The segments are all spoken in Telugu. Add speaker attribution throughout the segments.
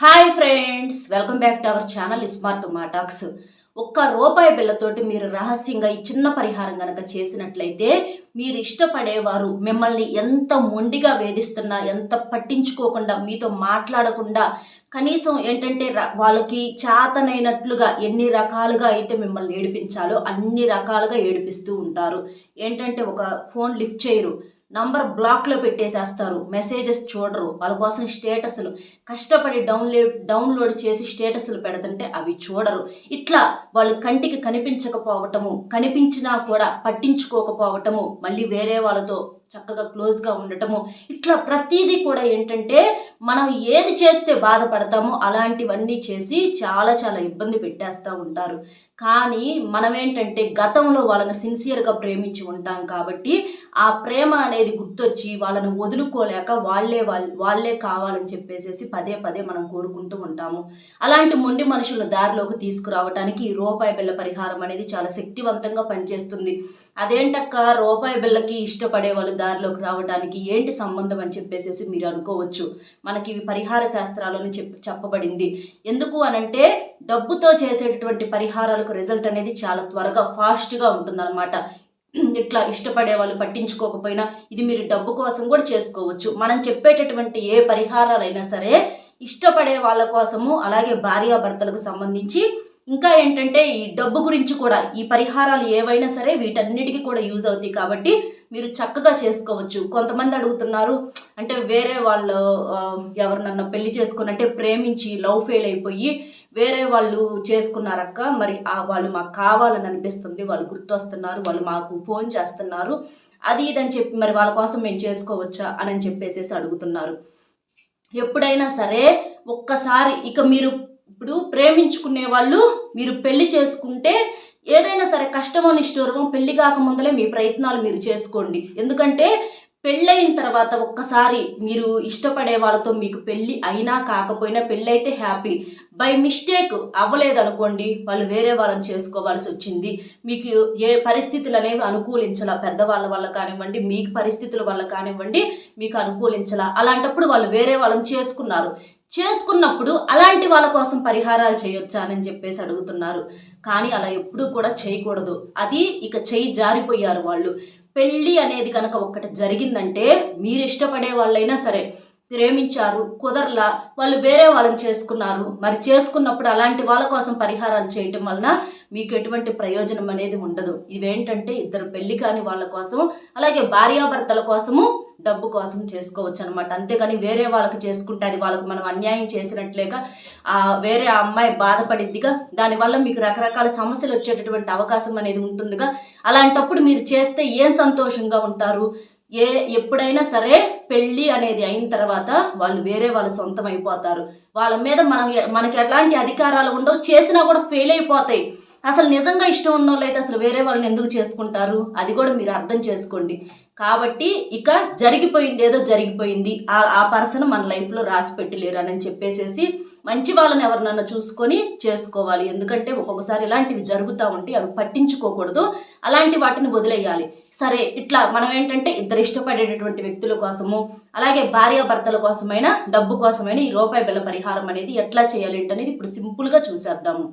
Speaker 1: Hi friends welcome back to our channel smart మాటాక్స్ ఒక్క రూపాయి బిళ్ళతోటి మీరు రహస్యంగా ఈ చిన్న పరిహారం కనుక చేసినట్లయితే మీరు ఇష్టపడేవారు మిమ్మల్ని ఎంత మొండిగా వేధిస్తున్నా ఎంత పట్టించుకోకుండా మీతో మాట్లాడకుండా కనీసం ఏంటంటే వాళ్ళకి చేతనైనట్లుగా ఎన్ని రకాలుగా అయితే మిమ్మల్ని ఏడిపించాలో అన్ని రకాలుగా ఏడిపిస్తూ ఉంటారు. ఏంటంటే ఒక ఫోన్ లిఫ్ట్ చేయరు. నంబర్ బ్లాక్లో పెట్టేసేస్తారు. మెసేజెస్ చూడరు. వాళ్ళ కోసం స్టేటస్లు. కష్టపడి డౌన్లోడ్ డౌన్లోడ్ చేసి స్టేటస్లు పెడుతుంటే అవి చూడరు. ఇట్లా వాళ్ళు కంటికి కనిపించకపోవటము కనిపించినా కూడా పట్టించుకోకపోవటము మళ్ళీ వేరే వాళ్ళతో చక్కగా క్లోజ్గా ఉండటము ఇట్లా ప్రతీదీ కూడా ఏంటంటే మనం ఏది చేస్తే బాధపడతామో అలాంటివన్నీ చేసి చాలా చాలా ఇబ్బంది పెట్టేస్తూ ఉంటారు. కానీ మనం ఏంటంటే గతంలో వాళ్ళని సిన్సియర్గా ప్రేమించి ఉంటాం కాబట్టి ఆ ప్రేమ అనేది గుర్తొచ్చి వాళ్ళని వదులుకోలేక వాళ్ళే వాళ్ళే కావాలని చెప్పేసేసి పదే పదే మనం కోరుకుంటూ ఉంటాము. అలాంటి మొండి మనుషుల దారిలోకి తీసుకురావడానికి ఈ రూపాయి బిళ్ళ పరిహారం అనేది చాలా శక్తివంతంగా పనిచేస్తుంది. అదేంటక్క రూపాయి బిళ్ళకి ఇష్టపడే వాళ్ళు దారిలోకి రావడానికి ఏంటి సంబంధం అని చెప్పేసేసి మీరు అనుకోవచ్చు. మనకి ఇవి పరిహార శాస్త్రాలను చెప్ చెప్పబడింది. ఎందుకు అనంటే డబ్బుతో చేసేటటువంటి పరిహారాలకు రిజల్ట్ అనేది చాలా త్వరగా ఫాస్ట్గా ఉంటుందన్నమాట. ఇట్లా ఇష్టపడే వాళ్ళు పట్టించుకోకపోయినా ఇది మీరు డబ్బు కోసం కూడా చేసుకోవచ్చు. మనం చెప్పేటటువంటి ఏ పరిహారాలైనా సరే ఇష్టపడే వాళ్ళ కోసము అలాగే భార్యాభర్తలకు సంబంధించి ఇంకా ఏంటంటే ఈ డబ్బు గురించి కూడా ఈ పరిహారాలు ఏవైనా సరే వీటన్నిటికీ కూడా యూజ్ అవుతాయి కాబట్టి మీరు చక్కగా చేసుకోవచ్చు. కొంతమంది అడుగుతున్నారు అంటే వేరే వాళ్ళు ఎవరినన్నా పెళ్ళి చేసుకుని అంటే ప్రేమించి లవ్ ఫెయిల్ అయిపోయి వేరే వాళ్ళు చేసుకున్నారక్క మరి ఆ వాళ్ళు మాకు కావాలని అనిపిస్తుంది వాళ్ళు గుర్తొస్తున్నారు వాళ్ళు మాకు ఫోన్ చేస్తున్నారు. అది ఇదని చెప్పి మరి వాళ్ళ కోసం మేము చేసుకోవచ్చా అని చెప్పేసేసి అడుగుతున్నారు. ఎప్పుడైనా సరే ఒక్కసారి ఇక మీరు ఇప్పుడు ప్రేమించుకునే వాళ్ళు మీరు పెళ్ళి చేసుకుంటే ఏదైనా సరే కష్టమో నిష్ఠూరమో పెళ్ళి కాకముందలే మీ ప్రయత్నాలు మీరు చేసుకోండి. ఎందుకంటే పెళ్ళయిన తర్వాత ఒక్కసారి మీరు ఇష్టపడే వాళ్ళతో మీకు పెళ్ళి అయినా కాకపోయినా పెళ్ళి అయితే హ్యాపీ. బై మిస్టేక్ అవ్వలేదు అనుకోండి వాళ్ళు వేరే వాళ్ళని చేసుకోవాల్సి వచ్చింది. మీకు ఏ పరిస్థితులు అనేవి అనుకూలించాల పెద్దవాళ్ళ వల్ల కానివ్వండి మీకు పరిస్థితుల వల్ల కానివ్వండి మీకు అనుకూలించాల. అలాంటప్పుడు వాళ్ళు వేరే వాళ్ళని చేసుకున్నారు. చేసుకున్నప్పుడు అలాంటి వాళ్ళ కోసం పరిహారాలు చేయొచ్చా అని చెప్పేసి అడుగుతున్నారు. కానీ అలా ఎప్పుడూ కూడా చేయకూడదు. అది ఇక చేయి జారిపోయారు వాళ్ళు. పెళ్ళి అనేది కనుక ఒక్కటి జరిగిందంటే మీరు ఇష్టపడే వాళ్ళైనా సరే ప్రేమించారు కుదరలా వాళ్ళు వేరే వాళ్ళని చేసుకున్నారు. మరి చేసుకున్నప్పుడు అలాంటి వాళ్ళ కోసం పరిహారాలు చేయటం వలన మీకు ఎటువంటి ప్రయోజనం అనేది ఉండదు. ఇవేంటంటే ఇద్దరు పెళ్ళి కాని వాళ్ళ కోసం అలాగే భార్యాభర్తల కోసము డబ్బు కోసం చేసుకోవచ్చు అనమాట అంతేకాని వేరే వాళ్ళకి చేసుకుంటే అది వాళ్ళకి మనం అన్యాయం చేసినట్లేక వేరే ఆ అమ్మాయి బాధపడిద్దిగా దానివల్ల మీకు రకరకాల సమస్యలు వచ్చేటటువంటి అవకాశం అనేది ఉంటుందిగా. అలాంటప్పుడు మీరు చేస్తే ఏం సంతోషంగా ఉంటారు? ఏ ఎప్పుడైనా సరే పెళ్ళి అనేది అయిన తర్వాత వాళ్ళు వేరే వాళ్ళు సొంతం అయిపోతారు. వాళ్ళ మీద మనం మనకి ఎలాంటి అధికారాలు ఉండవు. చేసినా కూడా ఫెయిల్ అయిపోతాయి. అసలు నిజంగా ఇష్టం ఉన్న వాళ్ళైతే అసలు వేరే వాళ్ళని ఎందుకు చేసుకుంటారు? అది కూడా మీరు అర్థం చేసుకోండి. కాబట్టి ఇక జరిగిపోయింది ఏదో జరిగిపోయింది. ఆ ఆ పర్సన్ మన లైఫ్లో రాసి పెట్టలేరు అని చెప్పేసేసి మంచి వాళ్ళని ఎవరినన్నా చూసుకొని చేసుకోవాలి. ఎందుకంటే ఒక్కొక్కసారి ఇలాంటివి జరుగుతూ ఉంటే అవి పట్టించుకోకూడదు. అలాంటి వాటిని వదిలేయాలి. సరే ఇట్లా మనం ఏంటంటే ఇద్దరు ఇష్టపడేటటువంటి వ్యక్తుల కోసము అలాగే భార్యాభర్తల కోసమైనా డబ్బు కోసమైనా ఈ రూపాయి బిల్ల పరిహారం అనేది ఎట్లా చేయాలి అనేది ఇప్పుడు సింపుల్గా చూసేద్దాము.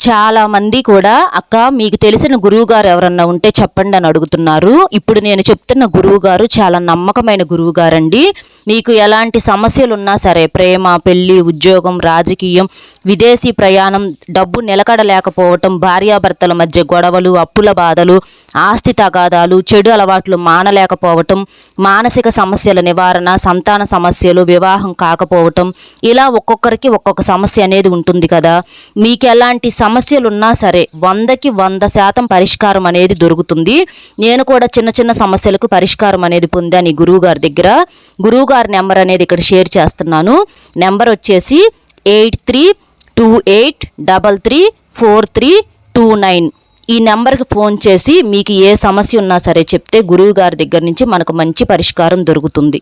Speaker 2: చాలా మంది కూడా అక్క మీకు తెలిసిన గురువు గారు ఎవరన్నా ఉంటే చెప్పండి అని అడుగుతున్నారు. ఇప్పుడు నేను చెప్తున్న గురువు గారు చాలా నమ్మకమైన గురువు గారండి మీకు ఎలాంటి సమస్యలు ఉన్నా సరే ప్రేమ పెళ్ళి ఉద్యోగం రాజకీయం విదేశీ ప్రయాణం డబ్బు నిలకడలేకపోవటం భార్యాభర్తల మధ్య గొడవలు అప్పుల బాధలు ఆస్తి తగాదాలు చెడు అలవాట్లు మానలేకపోవటం మానసిక సమస్యల నివారణ సంతాన సమస్యలు వివాహం కాకపోవటం ఇలా ఒక్కొక్కరికి ఒక్కొక్క సమస్య అనేది ఉంటుంది కదా. మీకు ఎలాంటి సమస్యలు ఉన్నా సరే వందకి వంద శాతం పరిష్కారం అనేది దొరుకుతుంది. నేను కూడా చిన్న చిన్న సమస్యలకు పరిష్కారం అనేది పొందాను ఈ దగ్గర. గురువు గారి నెంబర్ అనేది ఇక్కడ షేర్ చేస్తున్నాను. నెంబర్ వచ్చేసి eight three two eight double three four three two nine ఈ నెంబర్కి ఫోన్ చేసి మీకు ఏ సమస్య ఉన్నా సరే చెప్తే గురువు గారి దగ్గర నుంచి మనకు మంచి పరిష్కారం దొరుకుతుంది.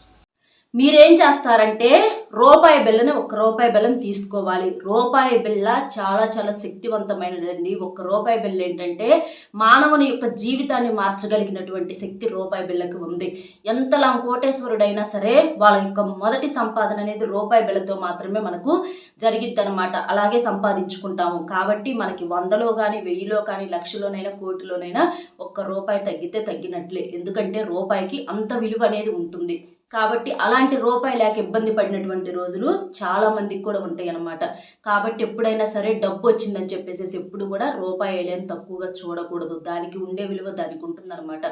Speaker 1: మీరేం చేస్తారంటే రూపాయి బిళ్ళని ఒక రూపాయి బిళ్ళని తీసుకోవాలి. రూపాయి బిళ్ళ చాలా చాలా శక్తివంతమైనదండి. ఒక రూపాయి బిళ్ళ ఏంటంటే మానవుని యొక్క జీవితాన్ని మార్చగలిగినటువంటి శక్తి రూపాయి బిళ్ళకి ఉంది. ఎంతలా కోటేశ్వరుడైనా సరే వాళ్ళ యొక్క మొదటి సంపాదన అనేది రూపాయి బిళ్ళతో మాత్రమే మనకు జరిగిద్ది అనమాట అలాగే సంపాదించుకుంటాము. కాబట్టి మనకి వందలో కానీ వెయ్యిలో కానీ లక్షలోనైనా కోటిలోనైనా ఒక్క రూపాయి తగ్గితే తగ్గినట్లే. ఎందుకంటే రూపాయికి అంత విలువ అనేది ఉంటుంది. కాబట్టి అలాంటి రూపాయి లేక ఇబ్బంది పడినటువంటి రోజులు చాలా మందికి కూడా ఉంటాయి అన్నమాట. కాబట్టి ఎప్పుడైనా సరే డబ్బు వచ్చిందని చెప్పేసి ఎప్పుడు కూడా రూపాయి వేలేని తక్కువగా చూడకూడదు. దానికి ఉండే విలువ దానికి ఉంటుందన్నమాట.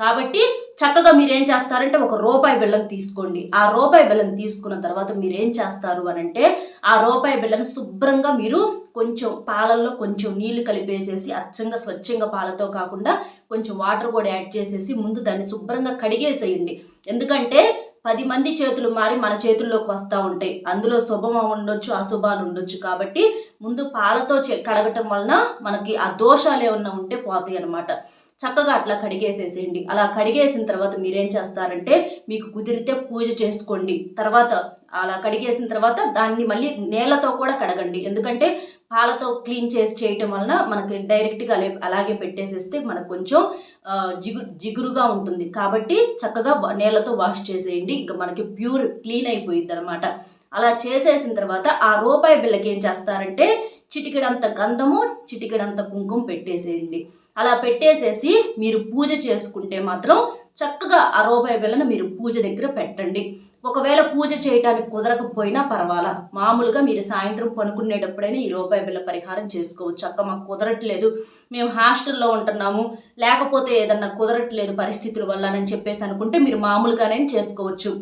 Speaker 1: కాబట్టి చక్కగా మీరేం చేస్తారంటే ఒక రూపాయి బిళ్ళను తీసుకోండి. ఆ రూపాయి బిళ్ళను తీసుకున్న తర్వాత మీరేం చేస్తారు అని అంటే ఆ రూపాయి బిళ్ళను శుభ్రంగా మీరు కొంచెం పాలల్లో కొంచెం నీళ్ళు కలిపేసేసి అచ్చంగా స్వచ్ఛంగా పాలతో కాకుండా కొంచెం వాటర్ కూడా యాడ్ చేసేసి ముందు దాన్ని శుభ్రంగా కడిగేసేయండి. ఎందుకంటే పది మంది చేతులు మారి మన చేతుల్లోకి వస్తూ ఉంటాయి. అందులో శుభం ఉండొచ్చు అశుభాలు ఉండొచ్చు. కాబట్టి ముందు పాలతో చే- కడగటం వలన మనకి ఆ దోషాలు ఏమన్నా ఉంటే పోతాయి అన్నమాట. చక్కగా అట్లా కడిగేసేసేయండి. అలా కడిగేసిన తర్వాత మీరేం చేస్తారంటే మీకు కుదిరితే పూజ చేసుకోండి. తర్వాత అలా కడిగేసిన తర్వాత దాన్ని మళ్ళీ నీళ్ళతో కూడా కడగండి. ఎందుకంటే పాలతో క్లీన్ చేసి చేయటం వలన మనకి డైరెక్ట్గా అలే అలాగే పెట్టేసేస్తే మనకు కొంచెం జిగు జిగురుగా ఉంటుంది. కాబట్టి చక్కగా నీళ్ళతో వాష్ చేసేయండి. ఇంకా మనకి ప్యూర్ క్లీన్ అయిపోయింది అనమాట అలా చేసేసిన తర్వాత ఆ రూపాయి బిళ్ళకి ఏం చేస్తారంటే చిటికెడంత గంధము చిటికెడంత కుంకుమ పెట్టేసేయండి. అలా పెట్టేసేసి మీరు పూజ చేసుకుంటే మాత్రం చక్కగా ఆ రూపాయి బిళ్ళను మీరు పూజ దగ్గర పెట్టండి. ఒకవేళ పూజ చేయడానికి కుదరకపోయినా పర్వాలా. మామూలుగా మీరు సాయంత్రం పనుకునేటప్పుడైనా ఈ రూపాయి బిళ్ళ పరిహారం చేసుకోవచ్చు. అక్క మాకు కుదరట్లేదు. మేము హాస్టల్లో ఉంటున్నాము. లేకపోతే ఏదన్నా కుదరట్లేదు పరిస్థితుల వల్ల అని చెప్పేసి అనుకుంటే మీరు మామూలుగానే చేసుకోవచ్చు.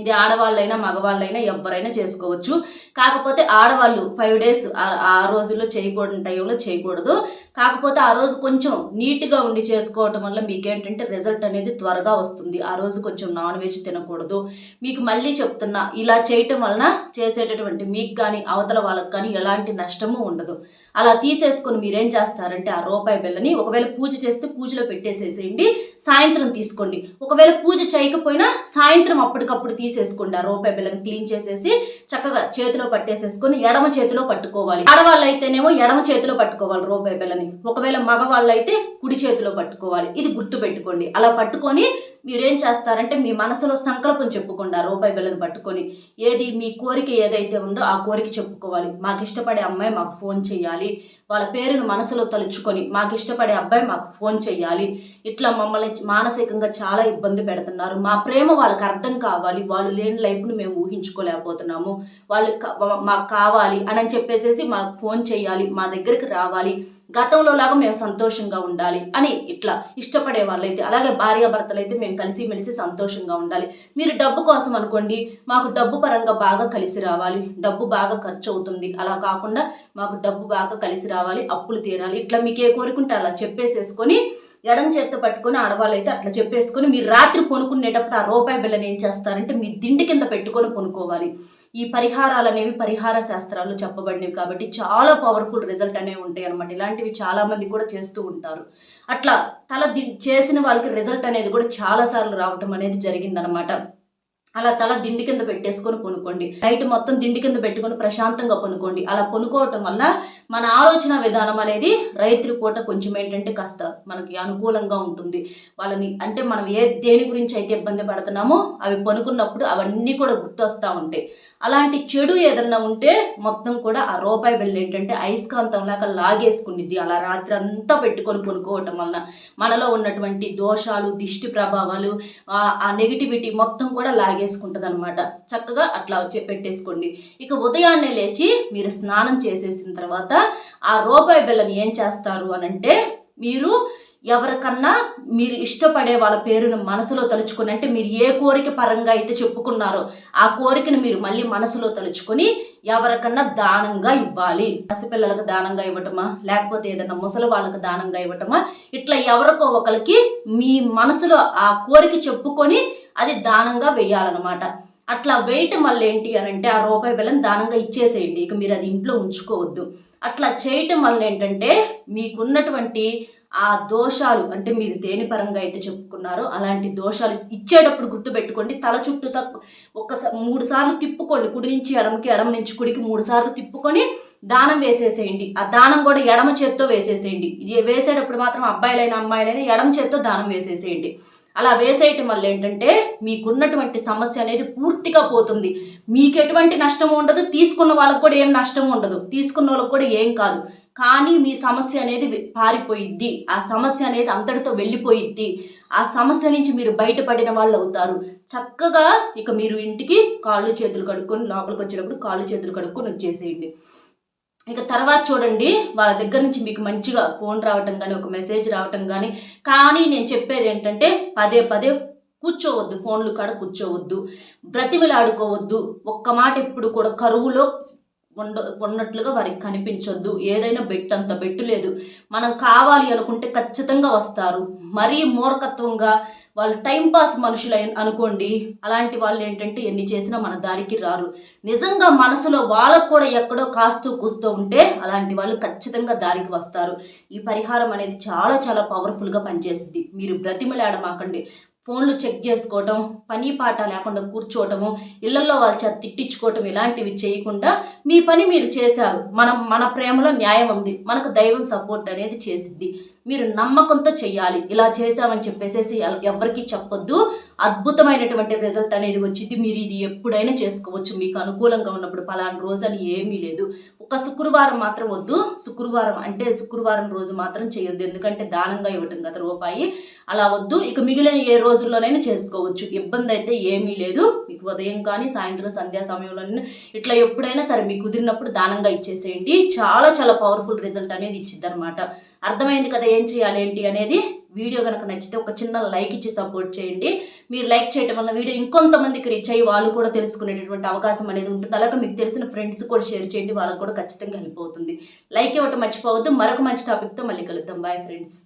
Speaker 1: ఇది ఆడవాళ్ళైనా మగవాళ్ళైనా ఎవరైనా చేసుకోవచ్చు. కాకపోతే ఆడవాళ్ళు ఫైవ్ డేస్ ఆ రోజుల్లో చేయకూడని టైంలో చేయకూడదు. కాకపోతే ఆ రోజు కొంచెం నీట్గా ఉండి చేసుకోవటం వల్ల మీకేంటంటే రిజల్ట్ అనేది త్వరగా వస్తుంది. ఆ రోజు కొంచెం నాన్ వెజ్ తినకూడదు. మీకు మళ్ళీ చెప్తున్నా ఇలా చేయటం వలన చేసేటటువంటి మీకు కానీ అవతల వాళ్ళకి కానీ ఎలాంటి నష్టము ఉండదు. అలా తీసేసుకొని మీరేం చేస్తారంటే ఆ రూపాయి బిళ్ళని ఒకవేళ పూజ చేస్తే పూజలో పెట్టేసేసేయండి. సాయంత్రం తీసుకోండి. ఒకవేళ పూజ చేయకపోయినా సాయంత్రం అప్పటికప్పుడు తీసేసుకోండి ఆ రూపాయి క్లీన్ చేసేసి చక్కగా చేతిలో పట్టేసేసుకొని ఎడమ చేతిలో పట్టుకోవాలి. ఆడవాళ్ళు అయితేనేమో ఎడమ చేతిలో పట్టుకోవాలి రూపాయి బిళ్ళని. ఒకవేళ మగవాళ్ళు అయితే కుడి చేతిలో పట్టుకోవాలి. ఇది గుర్తు పెట్టుకోండి. అలా పట్టుకొని మీరేం చేస్తారంటే మీ మనసులో సంకల్పం చెప్పుకోండి ఆ రూపాయి పట్టుకొని. ఏది మీ కోరిక ఏదైతే ఉందో ఆ కోరిక చెప్పుకోవాలి. మాకు ఇష్టపడే అమ్మాయి మాకు ఫోన్ చేయాలి. వాళ్ళ పేరును మనసులో తలుచుకొని మాకు ఇష్టపడే అబ్బాయి మాకు ఫోన్ చేయాలి ఇట్లా మమ్మల్ని మానసికంగా చాలా ఇబ్బంది పెడుతున్నారు. మా ప్రేమ వాళ్ళకి అర్థం కావాలి. వాళ్ళు లేని లైఫ్ను మేము ఊహించుకోలేకపోతున్నాము. వాళ్ళు మాకు కావాలి అని చెప్పేసేసి మాకు ఫోన్ చేయాలి మా దగ్గరికి రావాలి. గతంలో లాగా మేము సంతోషంగా ఉండాలి అని ఇట్లా ఇష్టపడే వాళ్ళైతే అలాగే భార్యాభర్తలు అయితే మేము కలిసి మెలిసి సంతోషంగా ఉండాలి. మీరు డబ్బు కోసం అనుకోండి మాకు డబ్బు పరంగా బాగా కలిసి రావాలి డబ్బు బాగా ఖర్చు అవుతుంది అలా కాకుండా మాకు డబ్బు బాగా కలిసి రావాలి అప్పులు తీరాలి. ఇట్లా మీకు ఏ కోరుకుంటే అలా చెప్పేసేసుకొని ఎడం చేత్తో పట్టుకొని ఆడవాళ్ళు అయితే అట్లా చెప్పేసుకొని మీరు రాత్రి కొనుక్కునేటప్పుడు ఆ రూపాయి బిళ్ళని ఏం చేస్తారంటే మీ దిండి కింద పెట్టుకొని కొనుక్కోవాలి. ఈ పరిహారాలు అనేవి పరిహార శాస్త్రాలు చెప్పబడినవి కాబట్టి చాలా పవర్ఫుల్ రిజల్ట్ అనేవి ఉంటాయి అనమాట ఇలాంటివి చాలామంది కూడా చేస్తూ ఉంటారు. అట్లా తల ది చేసిన వాళ్ళకి రిజల్ట్ అనేది కూడా చాలా సార్లు రావటం అనేది జరిగిందనమాట అలా తల దిండి కింద పెట్టేసుకొని పనుకోండి. నైట్ మొత్తం దిండి కింద పెట్టుకొని ప్రశాంతంగా పనుకోండి. అలా పనుకోవటం వల్ల మన ఆలోచన విధానం అనేది రైతుల పూట కొంచెం ఏంటంటే కాస్త మనకి అనుకూలంగా ఉంటుంది. వాళ్ళని అంటే మనం ఏ దేని గురించి అయితే ఇబ్బంది పడుతున్నామో అవి పనుకున్నప్పుడు అవన్నీ కూడా గుర్తొస్తూ ఉంటాయి. అలాంటి చెడు ఏదన్నా ఉంటే మొత్తం కూడా ఆ రూపాయి బిల్లు ఏంటంటే అయస్కాంతం లాగా లాగేసుకునిద్ది. అలా రాత్రి అంతా పెట్టుకొని కొనుక్కోవటం వలన మనలో ఉన్నటువంటి దోషాలు దిష్టి ప్రభావాలు ఆ- నెగిటివిటీ మొత్తం కూడా లాగేసుకుంటుంది అనమాట చక్కగా అట్లా వచ్చి పెట్టేసుకోండి. ఇక ఉదయాన్నే లేచి మీరు స్నానం చేసేసిన తర్వాత ఆ రూపాయి బిళ్ళని ఏం చేస్తారు అనంటే మీరు ఎవరికన్నా మీరు ఇష్టపడే వాళ్ళ పేరును మనసులో తలుచుకుని అంటే మీరు ఏ కోరిక పరంగా అయితే చెప్పుకున్నారో ఆ కోరికను మీరు మళ్ళీ మనసులో తలుచుకొని ఎవరికన్నా దానంగా ఇవ్వాలి. పసిపిల్లలకు దానంగా ఇవ్వటమా? లేకపోతే ఏదైనా ముసలి వాళ్ళకి దానంగా ఇవ్వటమా? ఇట్లా ఎవరికో ఒకరికి మీ మనసులో ఆ కోరిక చెప్పుకొని అది దానంగా వేయాలన్నమాట. అట్లా వేయటం వల్ల ఏంటి అని అంటే ఆ రూపాయి బిల్లం దానంగా ఇచ్చేసేయండి. ఇక మీరు అది ఇంట్లో ఉంచుకోవద్దు. అట్లా చేయటం వల్ల ఏంటంటే మీకున్నటువంటి ఆ దోషాలు అంటే మీరు దేని పరంగా అయితే చెప్పుకున్నారో అలాంటి దోషాలు ఇచ్చేటప్పుడు గుర్తుపెట్టుకోండి. తల చుట్టూ తక్కువ ఒక్కసారి మూడు సార్లు తిప్పుకోండి. కుడి నుంచి ఎడమకి ఎడమ నుంచి కుడికి మూడు సార్లు తిప్పుకొని దానం వేసేసేయండి. ఆ దానం కూడా ఎడమ చేత్తో వేసేసేయండి. ఇది వేసేటప్పుడు మాత్రం అబ్బాయిలైన అమ్మాయిలైనా ఎడమ చేత్తో దానం వేసేసేయండి. అలా వేసేయటం వల్ల ఏంటంటే మీకున్నటువంటి సమస్య అనేది పూర్తిగా పోతుంది. మీకు ఎటువంటి నష్టం ఉండదు తీసుకున్న వాళ్ళకి కూడా ఏం నష్టం ఉండదు. తీసుకున్న వాళ్ళకి కూడా ఏం కాదు. కానీ మీ సమస్య అనేది పారిపోయిద్ది. ఆ సమస్య అనేది అంతటితో వెళ్ళిపోయిద్ది. ఆ సమస్య నుంచి మీరు బయటపడిన వాళ్ళు అవుతారు. చక్కగా ఇక మీరు ఇంటికి కాళ్ళు చేతులు కడుక్కొని లోపలికి వచ్చేటప్పుడు కాళ్ళు చేతులు కడుక్కొని వచ్చేసేయండి. ఇక తర్వాత చూడండి వాళ్ళ దగ్గర నుంచి మీకు మంచిగా ఫోన్ రావటం కానీ ఒక మెసేజ్ రావటం కానీ కానీ నేను చెప్పేది ఏంటంటే పదే పదే కూర్చోవద్దు. ఫోన్లు కాడ కూర్చోవద్దు. బ్రతిమలాడుకోవద్దు. ఒక్క మాట ఎప్పుడు కూడా కరువులో ఉండ ఉన్నట్లుగా వారికి కనిపించొద్దు. ఏదైనా బెట్ అంత బెట్టు లేదు. మనం కావాలి అనుకుంటే ఖచ్చితంగా వస్తారు. మరీ మూర్ఖత్వంగా వాళ్ళు టైంపాస్ మనుషులు అనుకోండి. అలాంటి వాళ్ళు ఏంటంటే ఎన్ని చేసినా మన దారికి రారు. నిజంగా మనసులో వాళ్ళకు కూడా ఎక్కడో కాస్తూ కూస్తూ ఉంటే అలాంటి వాళ్ళు ఖచ్చితంగా దారికి వస్తారు. ఈ పరిహారం అనేది చాలా చాలా పవర్ఫుల్గా పనిచేస్తుంది మీరు బ్రతిమలాడమాకండి. ఫోన్లు చెక్ చేసుకోవటం పని పాట లేకుండా కూర్చోవటము ఇళ్ళలో వాళ్ళ చేత తిట్టించుకోవటం ఇలాంటివి చేయకుండా మీ పని మీరు చేశారు. మనం మన ప్రేమలో న్యాయం ఉంది. మనకు దైవం సపోర్ట్ అనేది చేసింది. మీరు నమ్మకంతో చెయ్యాలి. ఇలా చేశామని చెప్పేసేసి ఎవరికి చెప్పొద్దు. అద్భుతమైనటువంటి రిజల్ట్ అనేది వచ్చింది. మీరు ఇది ఎప్పుడైనా చేసుకోవచ్చు. మీకు అనుకూలంగా ఉన్నప్పుడు పలానా రోజు అని ఏమీ లేదు. ఒక శుక్రవారం మాత్రం వద్దు. శుక్రవారం అంటే శుక్రవారం రోజు మాత్రం చేయొద్దు. ఎందుకంటే దానంగా ఇవ్వటం కదా రూపాయి. అలా వద్దు. ఇక మిగిలిన ఏ రోజుల్లోనైనా చేసుకోవచ్చు. ఇబ్బంది అయితే ఏమీ లేదు. మీకు ఉదయం కానీ సాయంత్రం సంధ్యా సమయంలోనైనా ఇట్లా ఎప్పుడైనా సరే మీకు కుదిరినప్పుడు దానంగా ఇచ్చేసేయండి. చాలా చాలా పవర్ఫుల్ రిజల్ట్ అనేది ఇచ్చిద్ది అనమాట అర్థమైంది కదా ఏం చేయాలి ఏంటి అనేది? వీడియో కనుక నచ్చితే ఒక చిన్న లైక్ ఇచ్చి సపోర్ట్ చేయండి. మీరు లైక్ చేయడం వల్ల వీడియో ఇంకొంతమందికి రీచ్ అయ్యి వాళ్ళు కూడా తెలుసుకునేటటువంటి అవకాశం అనేది ఉంటుంది. అలాగే మీకు తెలిసిన ఫ్రెండ్స్ కూడా షేర్ చేయండి. వాళ్ళకి కూడా ఖచ్చితంగా హెల్ప్ అవుతుంది. లైక్ ఇవ్వటం మర్చిపోవద్దు. మరొక మంచి టాపిక్తో మళ్ళీ కలుద్దాం. Bye friends